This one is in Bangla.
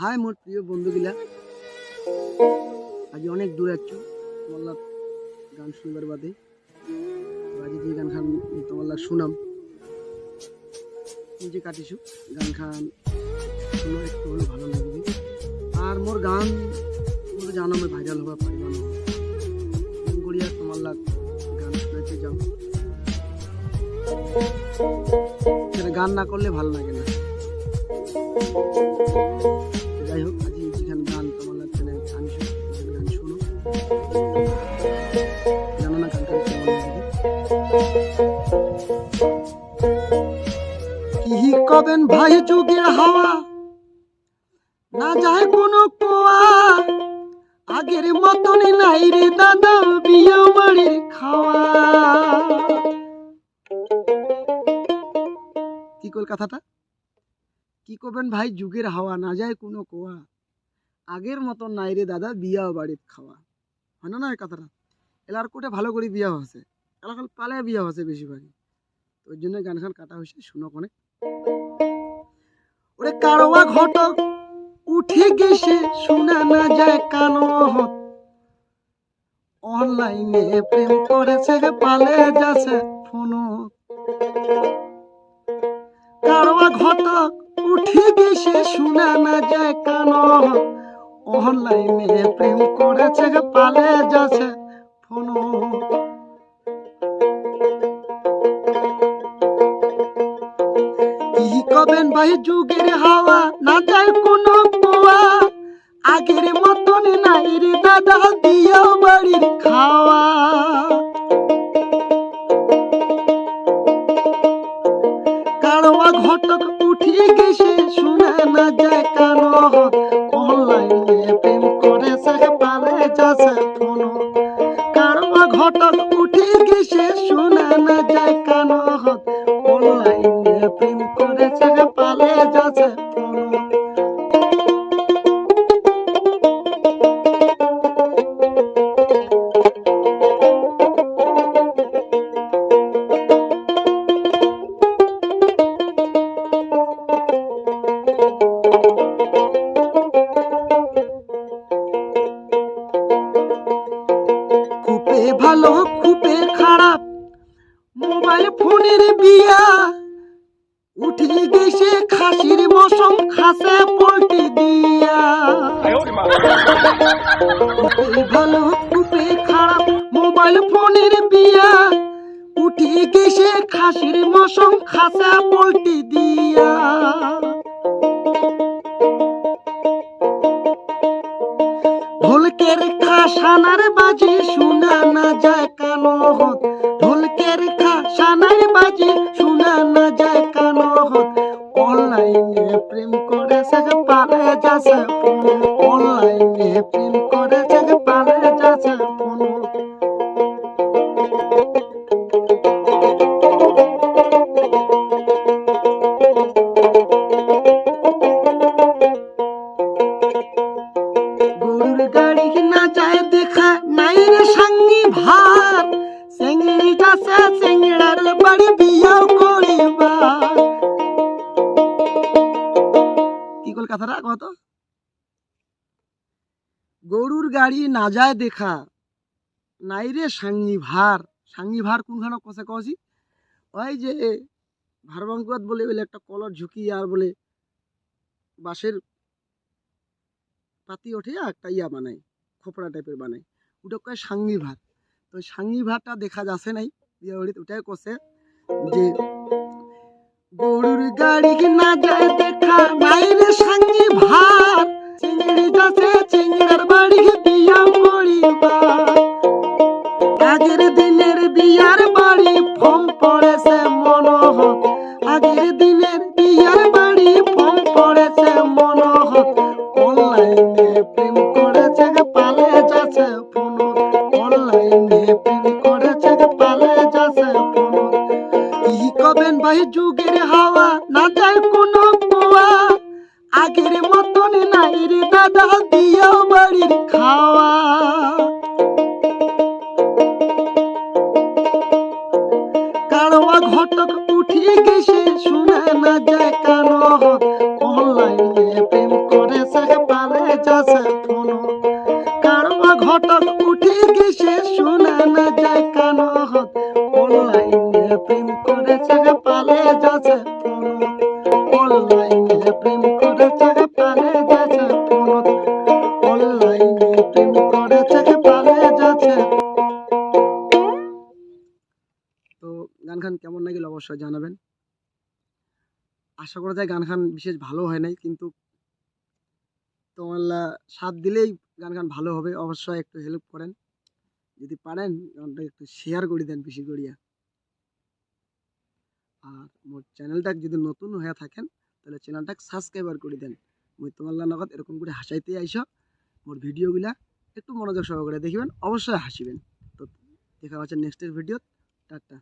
হাই মোর প্রিয় বন্ধুগুলা। আজ অনেক দূর আছো তোমার গান শুনবার বাদে। আজ যে গান খান তোমার শুনাম। নিজে কাটিছো, গান খান, শুনো, একটু হলে ভালো লাগবে। আর মোর গান তোমরা জানো আমি ভাইরাল হওয়া পারি না গড়িয়া তোমার গান শোনাতে যাও। গান না করলে ভালো লাগে না? যাই হোক আজ যেখানে গান তোমার লাগছে না গান গান শোনো। জানো না গান গান কেমন কি কবেন ভাই যুগের হাওয়া? না যায় কোনো কোয়া। আগের মতন নাই রে দাদা, বিয়া বাড়ির খাওয়া। কি কলকাতাটা? কি করবেন ভাই? যুগের হাওয়া, না যায় কোনো কোয়া। আগের মতন নাই রে দাদা বিয়া বাড়ির খাওয়া। হয় না না কথাটা? এলার কোটে ভালো করে বিয়া হচ্ছে এলাকাল পালে বিয়া হচ্ছে বেশিরভাগই। তো ওই জন্য গান খান কাটা হয়েছে, শুনো অনেক ওরে কারোয়া ঘটক উঠে গেছে, শোনা না যায় কানো অনলাইনে প্রেম করেছে, পালে যাচ্ছে ফোনো কারোয়া ঘটক উঠে গেছে শোনা না যায় কানো। অনলাইনে প্রেম করেছে পালে যাচ্ছে ফোনো। কবেন ভাই যুগের হাওয়া? না যায় আগের মতন নাই রে দাদা বাড়ির খাওয়া। অনলাইনে প্রেম করেছে পালে যাচ্ছে ফোন কারোয়া ঘটক উঠিয়ে গেছে, শুনে না যায় কানো অনলাইনে প্রেম করেছে পালে যাচ্ছে ফোন ভালো খুপে খারাপ। মোবাইল ফোনের বিয়া। উঠে গেছে খাসির মশম, খাসে পোল্ট্রি দিয়া। ভালো খুপে খারাপ, মোবাইল ফোনের বিয়া। উঠে গেছে খাসির মশম, খাসা পোল্ট্রি দিয়া। ঢোলকের খাসানার ঢোলকের কি কলকাতাটা কত গরুর গাড়ি না যায় দেখা, নাই রে সাঙ্গি ভার সাঙ্গি ভার কোনখানে কষে কষি ওই যে ভারবাঙ্কুয়াত বলে বলে একটা কলর ঝুঁকি আর বলে বাঁশের পাতি ওঠে একটা ইয়া বানায়, খোপড়া টাইপের বানায়। ওটা কয় সাঙ্গি ভাত তো সাঙ্গি ভাতটা দেখা যাচ্ছে নাই, বিয়ে ওটাই করছে যে গরুর গাড়ি না যায় দেখা, নাই ভাই যুগের হাওয়া, না যায় কোনো কুয়া। আগের মতন নাই রে দাদা দিয়া বাড়ির খাওয়া। ঘটক গেছে না যায় কানো? অনলাইনে প্রেম করেছে পালে যাচ্ছে কারবা ঘটক উঠে গেছে, শোনা না যায় কান? অনলাইনে প্রেম করেছে তো গান খান কেমন লাগিল অবশ্যই জানাবেন। আশা করা যায় গান খান বিশেষ ভালো হয় নাই, কিন্তু তোমার সাথ দিলেই গান গান ভালো হবে। অবশ্যই একটু হেল্প করেন। যদি পারেন, গানটা একটু শেয়ার করে দেন বেশি করিয়া আর মোর চ্যানেলটা যদি নতুন হয়ে থাকেন, তাহলে চ্যানেলটাকে সাবস্ক্রাইবার করে দেন। মুই তোমার নগদ এরকম করে হাসাইতে আইস। মোর ভিডিওগুলা একটু মনোযোগ সহকারে দেখবেন, অবশ্যই হাসিবেন। তো দেখা হচ্ছে নেক্সটের ভিডিও টাটা।